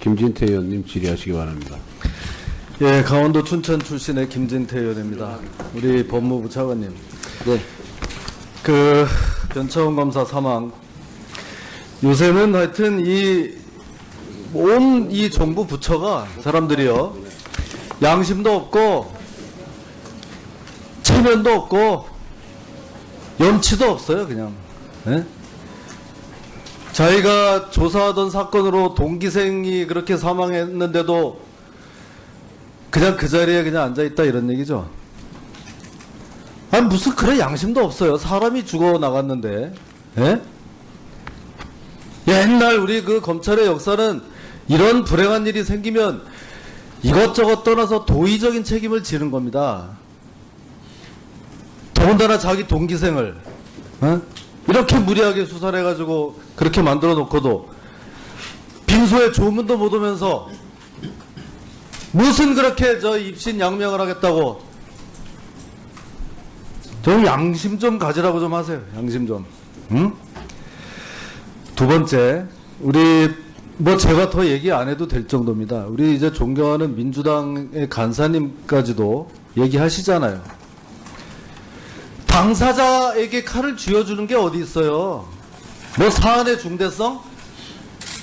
김진태 의원님 질의하시기 바랍니다. 예, 강원도 춘천 출신의 김진태 의원입니다. 우리 법무부 차관님. 네. 그 변창훈 검사 사망. 요새는 하여튼 이 온 이 정부 부처가 사람들이요 양심도 없고 체면도 없고 염치도 없어요 그냥. 예? 자기가 조사하던 사건으로 동기생이 그렇게 사망했는데도 그냥 그 자리에 그냥 앉아 있다 이런 얘기죠. 아니 무슨 그래 양심도 없어요. 사람이 죽어 나갔는데. 예? 옛날 우리 그 검찰의 역사는 이런 불행한 일이 생기면 이것저것 떠나서 도의적인 책임을 지는 겁니다. 더군다나 자기 동기생을 어? 이렇게 무리하게 수사를 해가지고 그렇게 만들어 놓고도 빈소에 조문도 못 오면서 무슨 그렇게 저 입신 양명을 하겠다고 좀 양심 좀 가지라고 좀 하세요. 양심 좀. 응? 두 번째, 우리 뭐 제가 더 얘기 안 해도 될 정도입니다. 우리 이제 존경하는 민주당의 간사님까지도 얘기하시잖아요. 당사자에게 칼을 쥐어주는 게 어디 있어요? 뭐 사안의 중대성?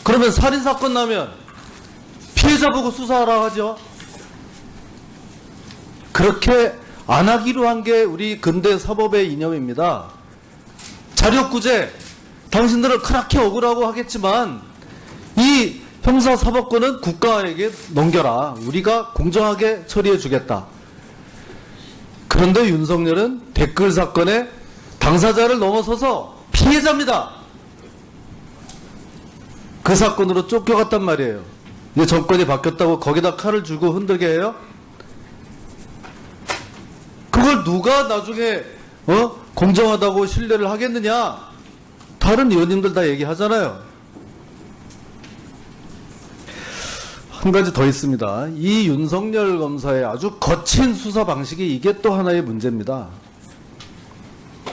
그러면 살인 사건 나면 피해자 보고 수사하라 하죠. 그렇게 안 하기로 한 게 우리 근대 사법의 이념입니다. 자력구제, 당신들은 그렇게 억울하고 하겠지만 이 형사사법권은 국가에게 넘겨라. 우리가 공정하게 처리해 주겠다. 그런데 윤석열은 댓글 사건의 당사자를 넘어서서 피해자입니다. 그 사건으로 쫓겨갔단 말이에요. 이제 정권이 바뀌었다고 거기다 칼을 주고 흔들게 해요? 그걸 누가 나중에 어? 공정하다고 신뢰를 하겠느냐? 다른 의원님들 다 얘기하잖아요. 한 가지 더 있습니다. 이 윤석열 검사의 아주 거친 수사 방식이 이게 또 하나의 문제입니다.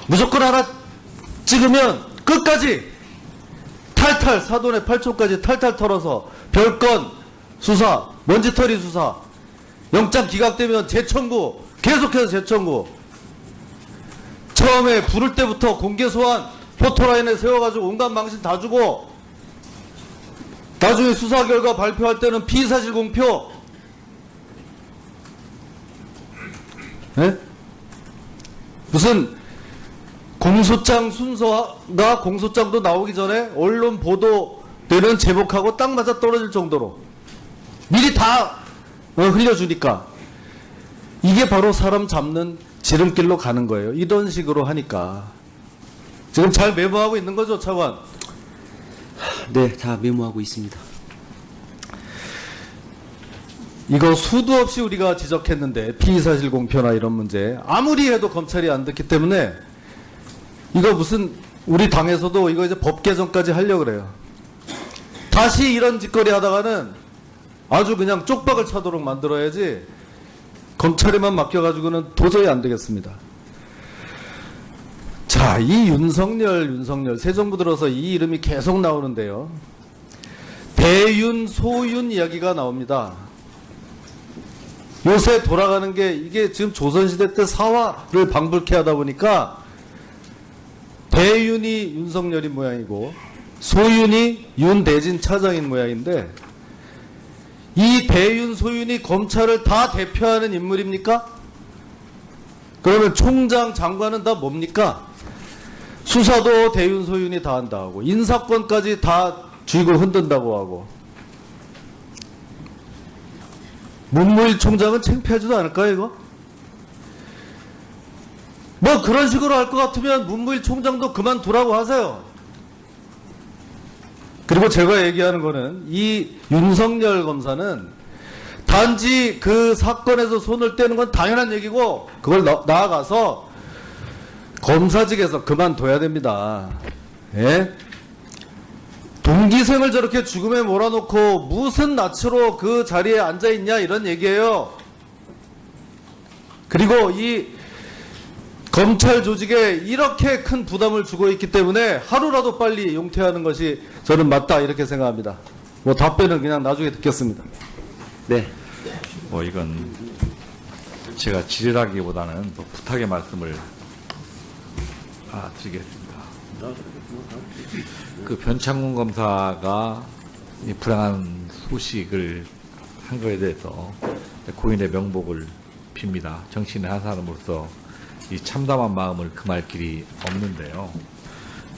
무조건 하나 찍으면 끝까지 탈탈 사돈의 8초까지 탈탈 털어서 별건 수사, 먼지털이 수사, 영장 기각되면 재청구, 계속해서 재청구. 처음에 부를 때부터 공개 소환, 포토라인에 세워가지고 온갖 망신 다 주고, 나중에 수사 결과 발표할 때는 피사실 공표. 예? 무슨 공소장 순서가 공소장도 나오기 전에 언론 보도되는 제목하고 딱 맞아 떨어질 정도로 미리 다 어, 흘려주니까 이게 바로 사람 잡는 지름길로 가는 거예요. 이런 식으로 하니까 지금 잘 메모하고 있는 거죠, 차관? 네, 다 메모하고 있습니다. 이거 수도 없이 우리가 지적했는데 피의사실 공표나 이런 문제 아무리 해도 검찰이 안 듣기 때문에 이거 무슨 우리 당에서도 이거 이제 법 개정까지 하려고 그래요. 다시 이런 짓거리 하다가는 아주 그냥 쪽박을 차도록 만들어야지 검찰에만 맡겨가지고는 도저히 안 되겠습니다. 자, 이 윤석열, 윤석열, 새 정부 들어서 이 이름이 계속 나오는데요. 대윤, 소윤 이야기가 나옵니다. 요새 돌아가는 게 이게 지금 조선시대 때 사화를 방불케 하다 보니까 대윤이 윤석열인 모양이고 소윤이 윤대진 차장인 모양인데 이 대윤 소윤이 검찰을 다 대표하는 인물입니까? 그러면 총장 장관은 다 뭡니까? 수사도 대윤 소윤이 다 한다 하고 인사권까지 다 쥐고 흔든다고 하고 문무일 총장은 창피하지도 않을까요 이거? 뭐 그런 식으로 할 것 같으면 문무일 총장도 그만두라고 하세요. 그리고 제가 얘기하는 거는 이 윤석열 검사는 단지 그 사건에서 손을 떼는 건 당연한 얘기고 그걸 나, 나아가서 검사직에서 그만둬야 됩니다. 예? 동기생을 저렇게 죽음에 몰아놓고 무슨 낯으로 그 자리에 앉아있냐 이런 얘기예요. 그리고 이 검찰 조직에 이렇게 큰 부담을 주고 있기 때문에 하루라도 빨리 용퇴하는 것이 저는 맞다 이렇게 생각합니다. 뭐 답변은 그냥 나중에 듣겠습니다. 네. 뭐 이건 제가 지랄하기보다는 또 부탁의 말씀을 아, 드리겠습니다. 그 변창훈 검사가 이 불행한 소식을 한 거에 대해서 고인의 명복을 빕니다. 정치인의 한 사람으로서 이 참담한 마음을 금할 길이 없는데요.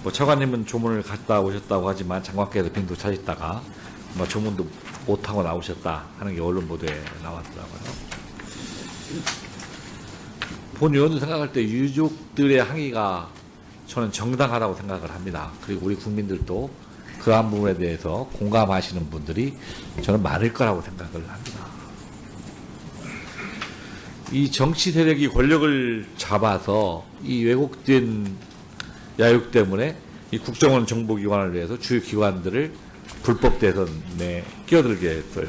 뭐 차관님은 조문을 갔다 오셨다고 하지만 장관께서 빈도 차셨다가 뭐 조문도 못하고 나오셨다 하는 게 언론 보도에 나왔더라고요. 본 의원도 생각할 때 유족들의 항의가 저는 정당하다고 생각을 합니다. 그리고 우리 국민들도 그러한 부분에 대해서 공감하시는 분들이 저는 많을 거라고 생각을 합니다. 이 정치 세력이 권력을 잡아서 이 왜곡된 야육 때문에 이 국정원 정보기관을 위해서 주요 기관들을 불법 대선에 끼어들게 했어요.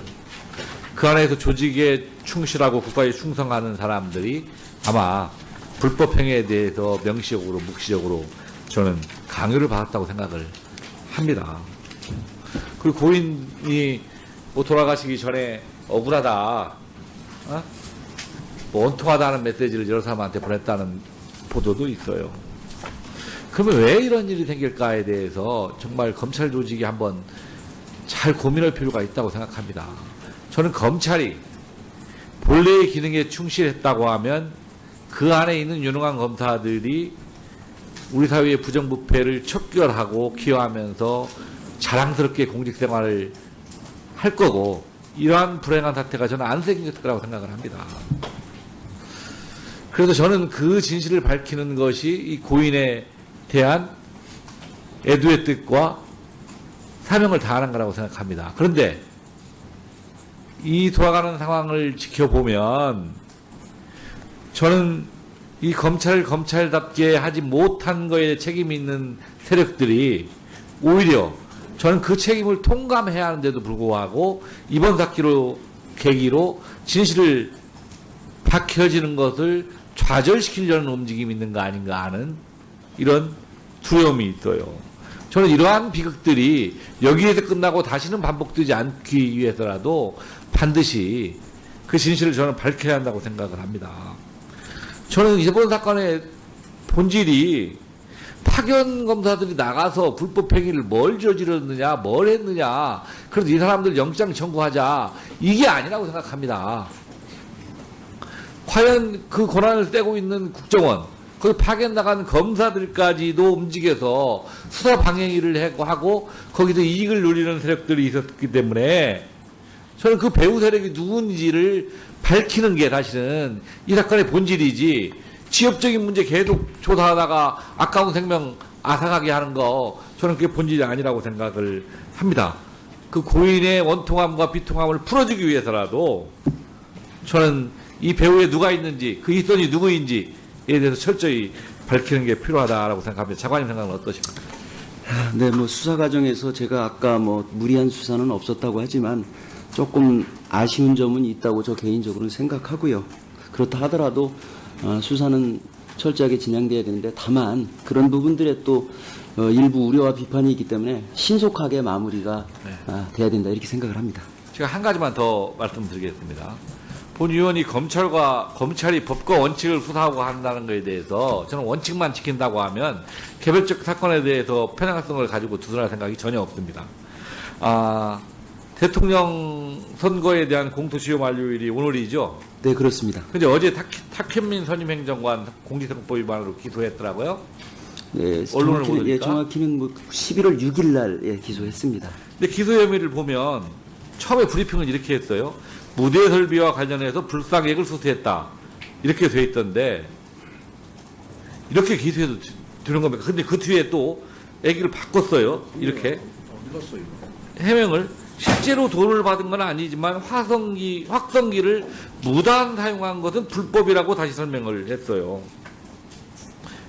그 안에서 조직에 충실하고 국가에 충성하는 사람들이 아마 불법 행위에 대해서 명시적으로 묵시적으로 저는 강요를 받았다고 생각을 합니다. 그리고 고인이 뭐 돌아가시기 전에 억울하다, 어? 뭐 원통하다는 메시지를 여러 사람한테 보냈다는 보도도 있어요. 그러면 왜 이런 일이 생길까에 대해서 정말 검찰 조직이 한번 잘 고민할 필요가 있다고 생각합니다. 저는 검찰이 본래의 기능에 충실했다고 하면 그 안에 있는 유능한 검사들이 우리 사회의 부정부패를 척결하고 기여하면서 자랑스럽게 공직 생활을 할 거고 이러한 불행한 사태가 저는 안 생길 거라고 생각을 합니다. 그래서 저는 그 진실을 밝히는 것이 이 고인에 대한 애도의 뜻과 사명을 다하는 거라고 생각합니다. 그런데 이 돌아가는 상황을 지켜보면 저는 이 검찰을 검찰답게 하지 못한 거에 책임이 있는 세력들이 오히려 저는 그 책임을 통감해야 하는데도 불구하고 이번 사기로 계기로 진실을 밝혀지는 것을 좌절시키려는 움직임이 있는 거 아닌가 하는 이런 두려움이 있어요. 저는 이러한 비극들이 여기에서 끝나고 다시는 반복되지 않기 위해서라도 반드시 그 진실을 저는 밝혀야 한다고 생각을 합니다. 저는 이번 사건의 본질이 파견 검사들이 나가서 불법 행위를 뭘 저질렀느냐, 뭘 했느냐, 그래서 이 사람들 영장 청구하자 이게 아니라고 생각합니다. 과연 그 권한을 떼고 있는 국정원, 그 파견 나간 검사들까지도 움직여서 수사 방해를 하고, 하고 거기서 이익을 누리는 세력들이 있었기 때문에 저는 그 배후 세력이 누군지를 밝히는 게 사실은 이 사건의 본질이지 지역적인 문제 계속 조사하다가 아까운 생명 아삭하게 하는 거 저는 그게 본질이 아니라고 생각을 합니다. 그 고인의 원통함과 비통함을 풀어주기 위해서라도 저는 이 배후에 누가 있는지 그 이선이 누구인지에 대해서 철저히 밝히는 게 필요하다라고 생각합니다. 차관님 생각은 어떠십니까? 네, 뭐 수사 과정에서 제가 아까 뭐 무리한 수사는 없었다고 하지만 조금 아쉬운 점은 있다고 저 개인적으로는 생각하고요. 그렇다 하더라도 어, 수사는 철저하게 진행돼야 되는데 다만 그런 부분들에 또 어, 일부 우려와 비판이 있기 때문에 신속하게 마무리가 네. 아, 돼야 된다 이렇게 생각을 합니다. 제가 한 가지만 더 말씀드리겠습니다. 본 의원이 검찰과 검찰이 법과 원칙을 수사하고 한다는 것에 대해서 저는 원칙만 지킨다고 하면 개별적 사건에 대해서 편향성을 가지고 두둔할 생각이 전혀 없습니다. 아, 대통령 선거에 대한 공소시효 만료일이 오늘이죠. 네, 그렇습니다. 근데 어제 탁, 탁현민 선임 행정관 공직선거법 위반으로 기소했더라고요. 예, 언론을 정확히는, 예, 보니까? 정확히는 뭐 11월 6일 날 예, 기소했습니다. 근데 기소 혐의를 보면 처음에 브리핑은 이렇게 했어요. 무대 설비와 관련해서 불상액을 수수했다. 이렇게 돼 있던데 이렇게 기소해도 되- 되는 겁니까? 근데 그 뒤에 또 얘기를 바꿨어요. 이렇게 해명을 실제로 돈을 받은 건 아니지만 화성기 확성기를 무단 사용한 것은 불법이라고 다시 설명을 했어요.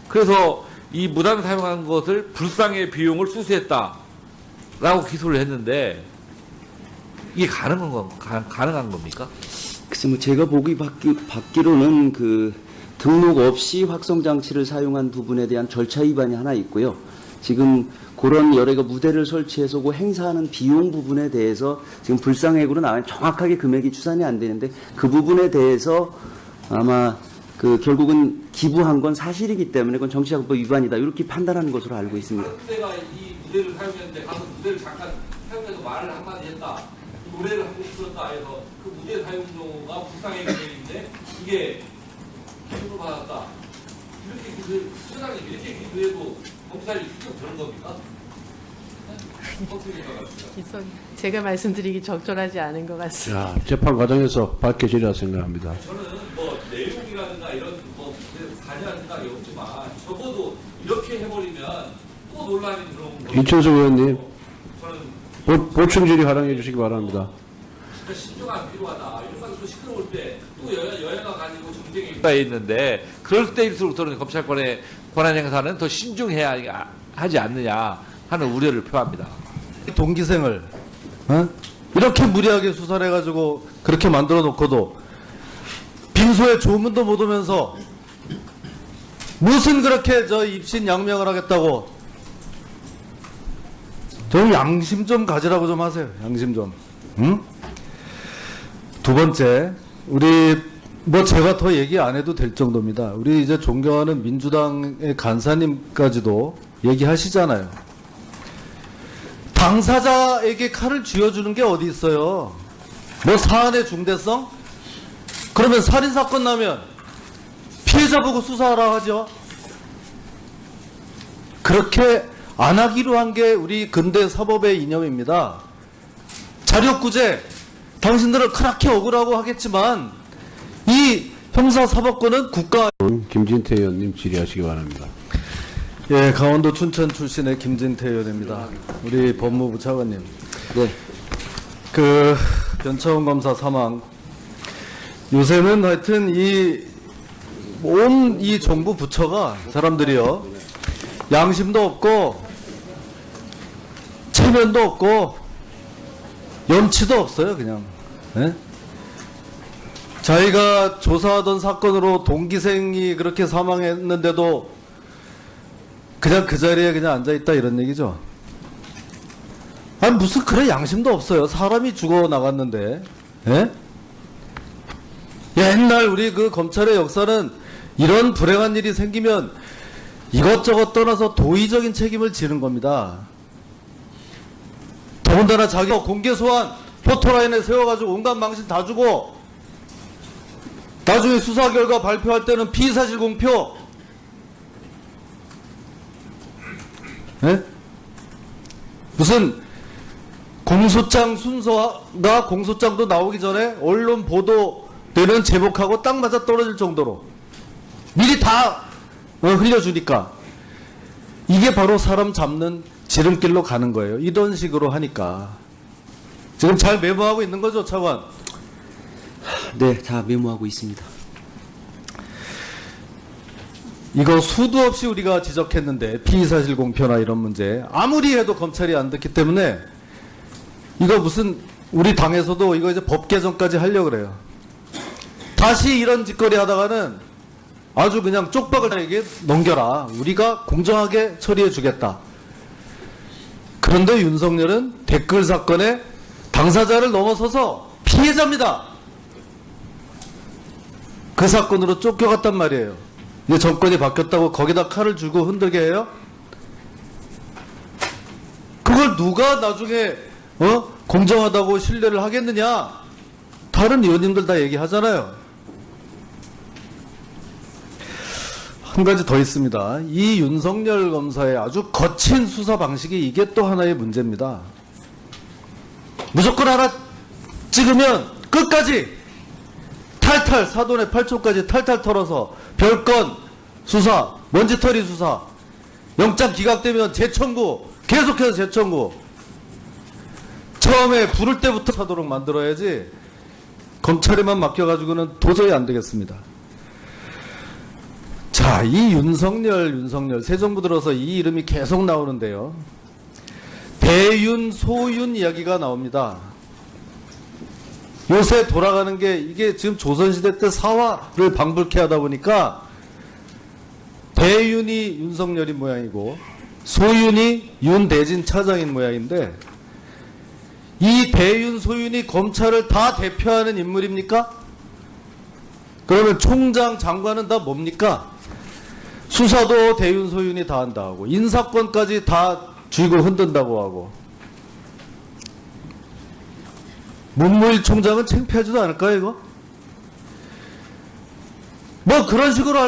그래서 이 무단 사용한 것을 불상의 비용을 수수했다. 라고 기소를 했는데 이게 가능한 건 가, 가능한 겁니까? 글쎄 뭐 제가 보기 받기, 받기로는 그 등록 없이 확성 장치를 사용한 부분에 대한 절차 위반이 하나 있고요. 지금 그런 여러 개 무대를 설치해서 그 행사하는 비용 부분에 대해서 지금 불상액으로 나와요. 정확하게 금액이 추산이 안 되는데 그 부분에 대해서 아마 그 결국은 기부한 건 사실이기 때문에 그건 정치자금법 위반이다 이렇게 판단하는 것으로 알고 있습니다. 무대가 이 무대를 사용했는데 가서 무대를 잠깐 사용해서 말을 한마디 했다. 이 노래를 하고 싶었다 해서 그 무대 사용료가 불상의 금액인데 이게 기부를 받았다. 이렇게 그 수장님 이렇게 기부해도 검찰이 수정 그런 겁니까? 네? 제가 말씀드리기 적절하지 않은 것 같습니다. 자, 재판 과정에서 밝혀지리라 생각합니다. 저는 뭐 내용이라든가 이런 뭐 사냐든가 없지만 적어도 이렇게 해버리면 또 논란이 들어오는 거예요. 이천석 의원님, 저는 보, 보충 질의 활용해 주시기 바랍니다. 진짜 신중한 필요하다. 이런 가지고 시끄러울 때또 여야, 여야가 가지고 정쟁이 가 있는데 그럴 때일수록 저는 검찰권의 권한 행사는 더 신중해야 하지 않느냐 하는 우려를 표합니다. 동기생을 어? 이렇게 무리하게 수사를 해가지고 그렇게 만들어 놓고도 빈소에 조문도 못 오면서 무슨 그렇게 저 입신 양명을 하겠다고 좀 양심 좀 가지라고 좀 하세요 양심 좀 응? 두 번째 우리 뭐 제가 더 얘기 안 해도 될 정도입니다 우리 이제 존경하는 민주당의 간사님까지도 얘기하시잖아요 당사자에게 칼을 쥐어주는 게 어디 있어요? 뭐 사안의 중대성? 그러면 살인 사건 나면 피해자 보고 수사하라 하죠. 그렇게 안 하기로 한 게 우리 근대 사법의 이념입니다. 자력구제 당신들은 그렇게 억울하고 하겠지만 이 형사사법권은 국가 김진태 의원님 질의하시기 바랍니다. 예, 강원도 춘천 출신의 김진태 의원입니다. 우리 법무부 차관님. 네. 그 변창훈 검사 사망 요새는 하여튼 이 온 이 정부 부처가 사람들이요 양심도 없고 체면도 없고 염치도 없어요 그냥 예? 자기가 조사하던 사건으로 동기생이 그렇게 사망했는데도 그냥 그 자리에 그냥 앉아 있다 이런 얘기죠. 아니 무슨 그래 양심도 없어요. 사람이 죽어 나갔는데. 예? 옛날 우리 그 검찰의 역사는 이런 불행한 일이 생기면 이것저것 떠나서 도의적인 책임을 지는 겁니다. 더군다나 자기가 공개 소환 포토라인에 세워가지고 온갖 망신 다 주고 나중에 수사 결과 발표할 때는 피의사실 공표 예? 무슨 공소장 순서가 공소장도 나오기 전에 언론 보도되는 제목하고 딱 맞아 떨어질 정도로 미리 다 어, 흘려주니까 이게 바로 사람 잡는 지름길로 가는 거예요. 이런 식으로 하니까 지금 잘 메모하고 있는 거죠, 차관? 네, 다 메모하고 있습니다. 이거 수도 없이 우리가 지적했는데 피의사실 공표나 이런 문제 아무리 해도 검찰이 안 듣기 때문에 이거 무슨 우리 당에서도 이거 이제 법 개정까지 하려고 그래요. 다시 이런 짓거리 하다가는 아주 그냥 쪽박을에게 넘겨라. 우리가 공정하게 처리해 주겠다. 그런데 윤석열은 댓글 사건의 당사자를 넘어서서 피해자입니다. 그 사건으로 쫓겨갔단 말이에요. 이제 정권이 바뀌었다고 거기다 칼을 주고 흔들게 해요? 그걸 누가 나중에 어? 공정하다고 신뢰를 하겠느냐? 다른 의원님들 다 얘기하잖아요. 한 가지 더 있습니다. 이 윤석열 검사의 아주 거친 수사 방식이 이게 또 하나의 문제입니다. 무조건 하나 찍으면 끝까지 탈탈 사돈의 8초까지 탈탈 털어서 별건 수사, 먼지털이 수사, 영장 기각되면 재청구, 계속해서 재청구. 처음에 부를 때부터 하도록 만들어야지 검찰에만 맡겨가지고는 도저히 안 되겠습니다. 자, 이 윤석열, 윤석열, 새 정부 들어서 이 이름이 계속 나오는데요. 대윤, 소윤 이야기가 나옵니다. 요새 돌아가는 게 이게 지금 조선시대 때 사화를 방불케 하다 보니까 대윤이 윤석열이 모양이고 소윤이 윤대진 차장인 모양인데 이 대윤 소윤이 검찰을 다 대표하는 인물입니까? 그러면 총장 장관은 다 뭡니까? 수사도 대윤 소윤이 다 한다 하고 인사권까지 다 쥐고 흔든다고 하고 문무일 총장은 창피하지도 않을까요 이거? 뭐 그런 식으로 할